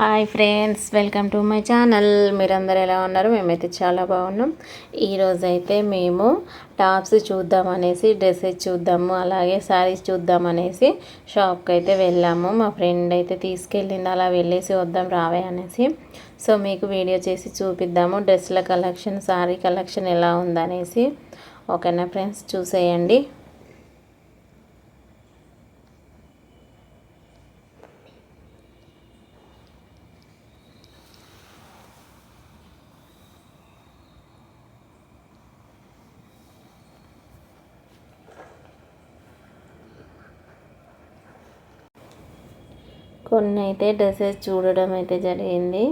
Hi friends welcome to my channel. మీరందరూ ఎలా ఉన్నారు? మేమైతే చాలా బాగున్నాం. ఈరోజు అయితే మేము టాప్స్ చూద్దామనేసి డ్రెస్సెస్ చూద్దాము అలాగే శారీస్ చూద్దామనేసి షాప్కి అయితే వెళ్ళాము. మా ఫ్రెండ్ అయితే తీసుకెళ్ళింది అలా వెళ్ళేసి వద్దాం రావే అనేసి. సో మీకు వీడియో చేసి చూపిద్దాము. డ్రెస్ల కలెక్షన్ శారీ కలెక్షన్ ఎలా ఉందనేసి. ఓకేనా ఫ్రెండ్స్? చూసేయండి. కొన్ని అయితే డ్రెస్సెస్ చూడడం అయితే జరిగింది.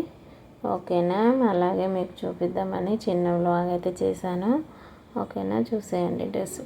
ఓకేనా? అలాగే మీకు చూపిద్దామని చిన్న వ్లాగ్ అయితే చేశాను. ఓకేనా? చూసేయండి డ్రెస్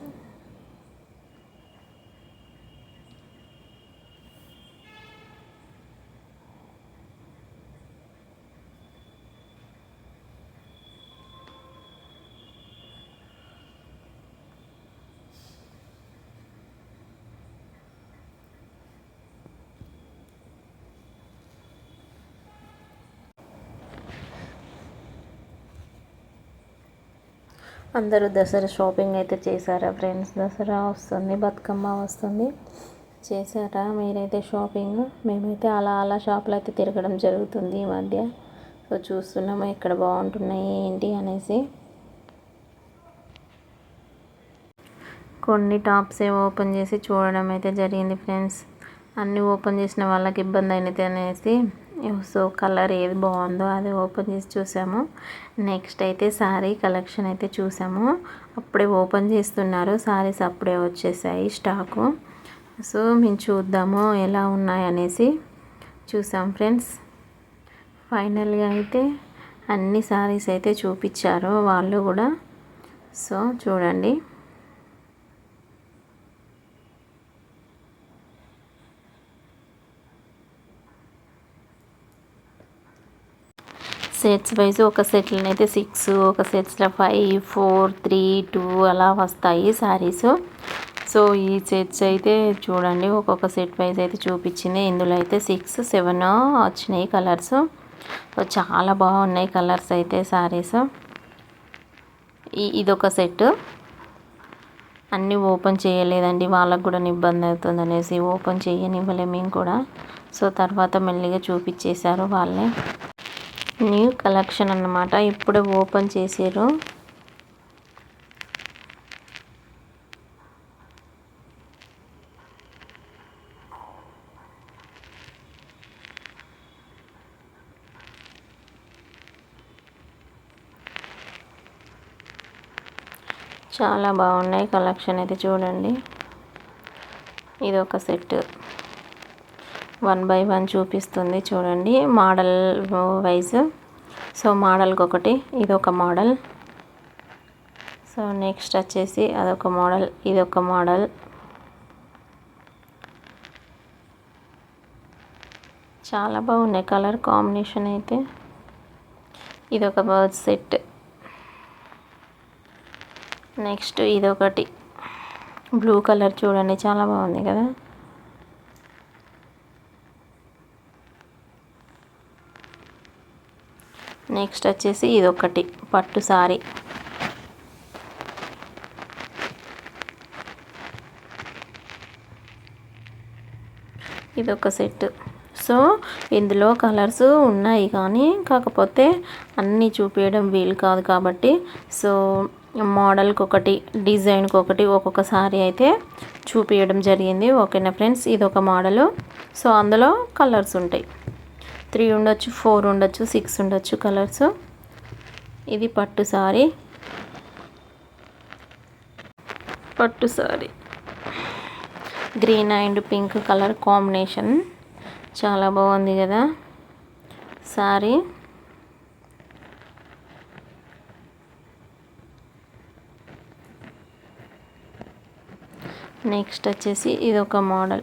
అందరూ దసరా షాపింగ్ అయితే చేశారా ఫ్రెండ్స్? దసరా వస్తుంది బతుకమ్మ వస్తుంది. చేశారా? మీరైతే షాపింగ్? మేమైతే అలా అలా షాపులు అయితే తిరగడం జరుగుతుంది ఈ మధ్య. సో చూస్తున్నాము ఇక్కడ బాగుంటున్నాయి ఏంటి అనేసి. కొన్ని టాప్స్ ఓపెన్ చేసి చూడడం అయితే జరిగింది ఫ్రెండ్స్. అన్నీ ఓపెన్ చేసిన వాళ్ళకి ఇబ్బంది అయినది అనేసి. సో కలర్ ఏది బాగుందో అది ఓపెన్ చేసి చూసాము. నెక్స్ట్ అయితే శారీ కలెక్షన్ అయితే చూసాము. అప్పుడే ఓపెన్ చేస్తున్నారు. శారీస్ అప్పుడే వచ్చేసాయి స్టాకు. సో మేము చూద్దాము ఎలా ఉన్నాయనేసి చూసాం ఫ్రెండ్స్. ఫైనల్గా అయితే అన్ని శారీస్ అయితే చూపించారు వాళ్ళు కూడా. సో చూడండి. సెట్స్ వైజ్ ఒక సెట్లని అయితే సిక్స్ ఒక సెట్స్లో ఫైవ్ ఫోర్ త్రీ టూ అలా వస్తాయి శారీస్ సో ఈ సెట్స్ అయితే చూడండి ఒక్కొక్క సెట్ వైజ్ అయితే చూపించింది. ఇందులో అయితే సిక్స్ సెవెన్ వచ్చినాయి కలర్స్ సో చాలా బాగున్నాయి కలర్స్ అయితే శారీస్ ఇదొక సెట్ అన్నీ ఓపెన్ చేయలేదండి. వాళ్ళకు కూడా ఇబ్బంది అవుతుంది అనేసి ఓపెన్ చేయనివ్వలే మేము కూడా. సో తర్వాత మెల్లిగా చూపించేశారు వాళ్ళే. న్యూ కలెక్షన్ అన్నమాట. ఇప్పుడే ఓపెన్ చేసారు. చాలా బాగున్నాయి కలెక్షన్ అయితే చూడండి. ఇది ఒక సెట్ వన్ బై వన్ చూపిస్తుంది చూడండి మోడల్ వైజ్. సో మోడల్కి ఒకటి ఇది ఒక మోడల్. సో నెక్స్ట్ వచ్చేసి అదొక మోడల్ ఇది ఒక మోడల్. చాలా బాగున్నాయి కలర్ కాంబినేషన్ అయితే. ఇది ఒక బర్త్ సెట్. నెక్స్ట్ ఇదొకటి. బ్లూ కలర్ చూడండి చాలా బాగుంది కదా. నెక్స్ట్ వచ్చేసి ఇది ఒకటి పట్టు సారీ. ఇదొక సెట్. సో ఇందులో కలర్స్ ఉన్నాయి కానీ కాకపోతే అన్నీ చూపించడం వీలు కాదు కాబట్టి. సో మోడల్కి ఒకటి డిజైన్కి ఒకటి ఒక్కొక్క సారీ అయితే చూపించడం జరిగింది. ఓకేనా ఫ్రెండ్స్? ఇది ఒక మోడలు. సో అందులో కలర్స్ ఉంటాయి. త్రీ ఉండొచ్చు ఫోర్ ఉండొచ్చు సిక్స్ ఉండొచ్చు కలర్స్. ఇది పట్టు సారీ. పట్టు saree. Green and pink colour combination. చాలా బాగుంది కదా సారీ. నెక్స్ట్ వచ్చేసి ఇది ఒక మోడల్.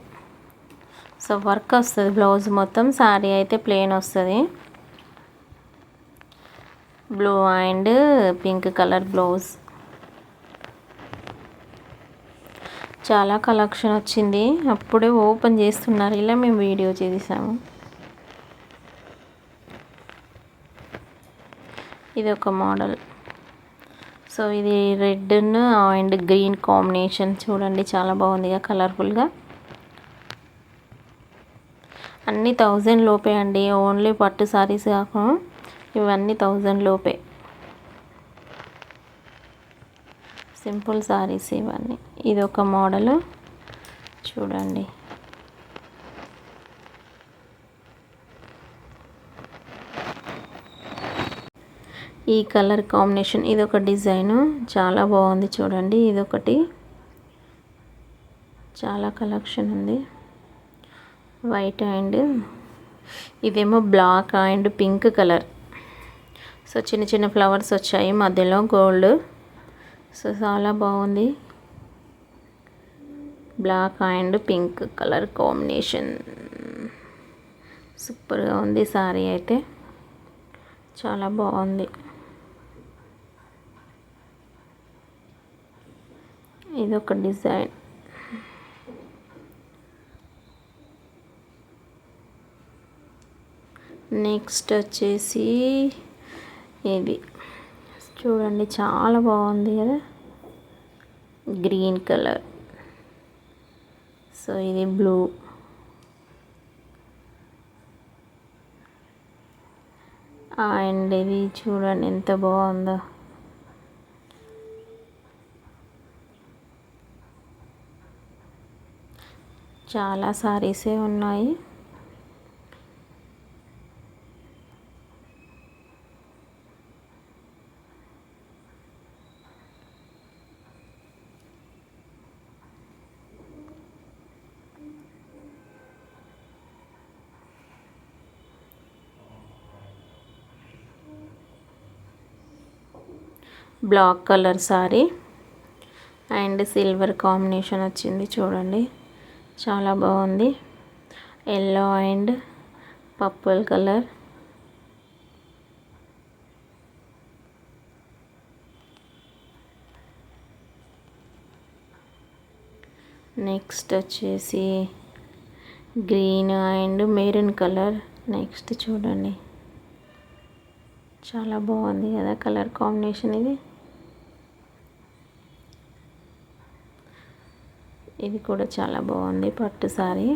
సో వర్క్ వస్తుంది బ్లౌజ్ మొత్తం శారీ అయితే ప్లెయిన్ వస్తుంది. Blue and pink colour blouse. చాలా కలెక్షన్ వచ్చింది. అప్పుడే ఓపెన్ చేస్తున్నారు. ఇలా మేము వీడియో చేసాము. ఇది ఒక మోడల్. సో ఇది రెడ్ అండ్ గ్రీన్ కాంబినేషన్ చూడండి. చాలా బాగుంది కలర్ఫుల్గా. అన్నీ థౌజండ్ లోపే అండి. ఓన్లీ పట్టు సారీస్ కాకుండా ఇవన్నీ థౌజండ్ లోపే. సింపుల్ సారీస్ ఇవన్నీ. ఇది ఒక మోడల్. చూడండి. ఈ కలర్ కాంబినేషన్ ఇది ఒక డిజైను. చాలా బాగుంది చూడండి. ఇది ఒకటి చాలా కలెక్షన్ ఉంది. వైట్ అండ్ ఇదేమో black and pink colour. So చిన్న చిన్న ఫ్లవర్స్ వచ్చాయి. మధ్యలో గోల్డ్. సో చాలా బాగుంది. Black and pink colour combination. సూపర్గా ఉంది సారీ అయితే. చాలా బాగుంది. ఇది ఒక డిజైన్. నెక్స్ట్ వచ్చేసి ఇది చూడండి చాలా బాగుంది కదా? Green colour. సో ఇది బ్లూ. అండ్ ఇది చూడండి ఎంత బాగుందో. చాలా సారీసే ఉన్నాయి. Black colour sari and silver combination వచ్చింది చూడండి. చాలా బాగుంది. Yellow and purple colour. Next వచ్చేసి green and maroon colour. Next చూడండి. చాలా బాగుంది కదా కలర్ కాంబినేషన్ ఇది. ఇది కూడా చాలా బాగుంది పట్టు సారీ.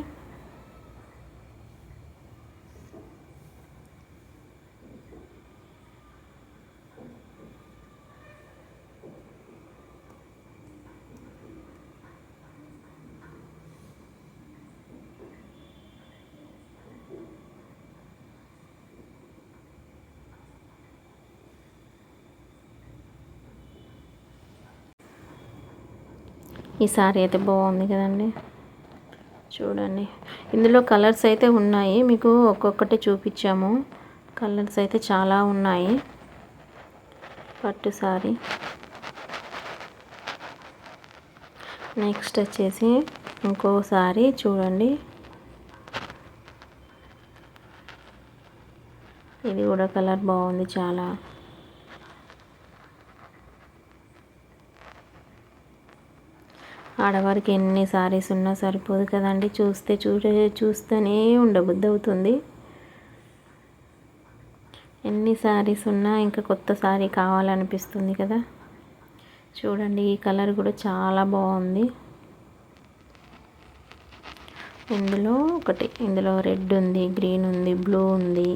ఈ సారీ అయితే బాగుంది కదండి. చూడండి. ఇందులో కలర్స్ అయితే ఉన్నాయి. మీకు ఒక్కొక్కటి చూపించాము. కలర్స్ అయితే చాలా ఉన్నాయి. పట్టు సారీ. నెక్స్ట్ వచ్చేసి ఇంకోసారి చూడండి. ఇది కూడా కలర్ బాగుంది చాలా. ఆడవారికి ఎన్ని సారీస్ ఉన్నా సరిపోదు కదండి. చూస్తే చూసే చూస్తూనే ఉండబుద్ధి అవుతుంది. ఎన్ని సారీస్ ఉన్నా ఇంకా కొత్త సారీ కావాలనిపిస్తుంది కదా. చూడండి ఈ కలర్ కూడా చాలా బాగుంది. ఇందులో ఒకటి ఇందులో రెడ్ ఉంది గ్రీన్ ఉంది బ్లూ ఉంది.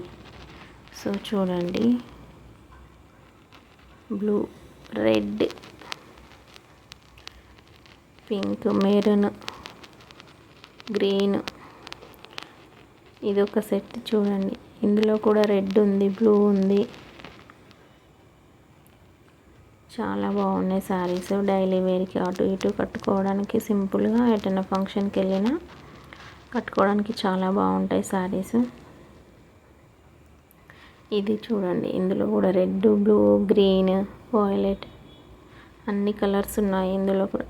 సో చూడండి blue red. Pink maroon green. ఇది ఒక సెట్ చూడండి. ఇందులో కూడా రెడ్ ఉంది బ్లూ ఉంది. చాలా బాగున్నాయి శారీస్ డైలీ వేర్కి అటు ఇటు కట్టుకోవడానికి సింపుల్గా ఎటైనా ఫంక్షన్కి వెళ్ళినా కట్టుకోవడానికి చాలా బాగుంటాయి శారీస్ ఇది చూడండి. ఇందులో కూడా రెడ్ బ్లూ గ్రీన్ వాయిలెట్ అన్ని కలర్స్ ఉన్నాయి. ఇందులో కూడా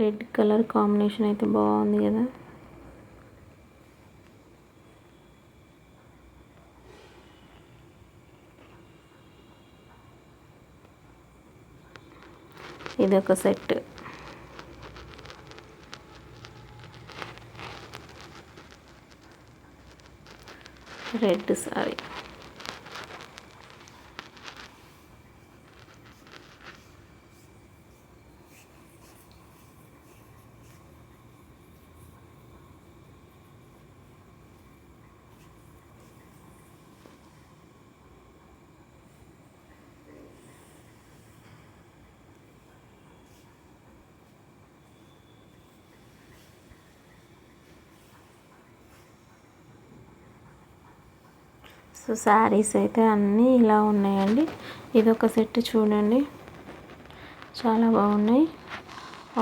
రెడ్ కలర్ కాంబినేషన్ అయితే బాగుంది కదా. ఇది ఒక set. Red sari. So saris అయితే అన్నీ ఇలా ఉన్నాయండి. ఇది ఒక సెట్ చూడండి. చాలా బాగున్నాయి.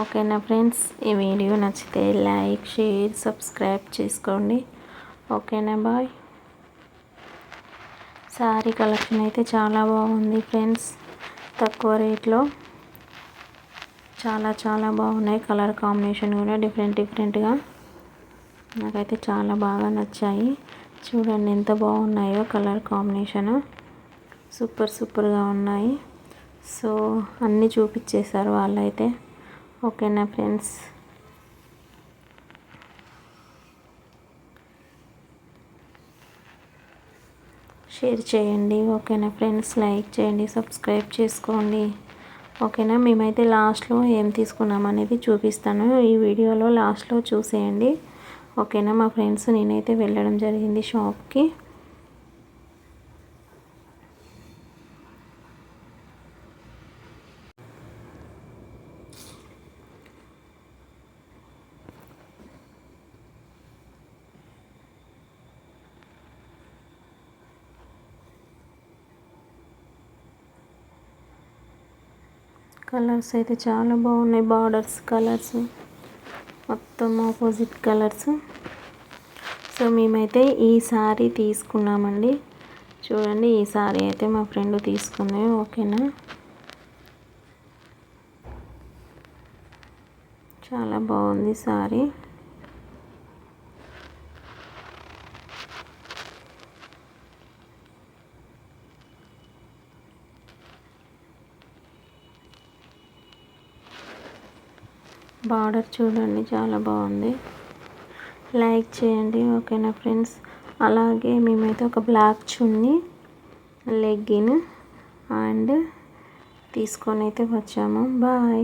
ఓకేనా ఫ్రెండ్స్ ఈ వీడియో నచ్చితే లైక్ షేర్ సబ్స్క్రైబ్ చేసుకోండి. ఓకేనా బాయ్ శారీ కలెక్షన్ అయితే చాలా బాగుంది ఫ్రెండ్స్ తక్కువ రేట్లో చాలా చాలా బాగున్నాయి. కలర్ కాంబినేషన్ కూడా డిఫరెంట్ డిఫరెంట్గా నాకైతే చాలా బాగా నచ్చాయి. చూడండి ఎంత బాగున్నాయో కలర్ కాంబినేషన్. సూపర్ సూపర్గా ఉన్నాయి. సో అన్నీ చూపించేశారు వాళ్ళైతే. ఓకేనా ఫ్రెండ్స్? షేర్ చేయండి. ఓకేనా ఫ్రెండ్స్? లైక్ చేయండి సబ్స్క్రైబ్ చేసుకోండి. ఓకేనా? మేమైతే లాస్ట్లో ఏం తీసుకున్నాం అనేది చూపిస్తాను. ఈ వీడియోలో లాస్ట్లో చూసేయండి. ఓకేనా? మా ఫ్రెండ్స్ నేనైతే వెళ్ళడం జరిగింది షాప్కి. కలర్స్ అయితే చాలా బాగున్నాయి. Borders colours. మొత్తం ఆపోజిట్ కలర్స్ సో మేమైతే ఈ సారీ తీసుకున్నామండి. చూడండి ఈ సారీ అయితే మా ఫ్రెండ్ తీసుకుంది. ఓకేనా? చాలా బాగుంది సారీ బార్డర్ చూడండి చాలా బాగుంది. లైక్ చేయండి ఓకేనా ఫ్రెండ్స్? అలాగే మేమైతే ఒక బ్లాక్ చున్నీ లెగ్గిన్ అండ్ తీసుకొని అయితే వచ్చాము. బాయ్.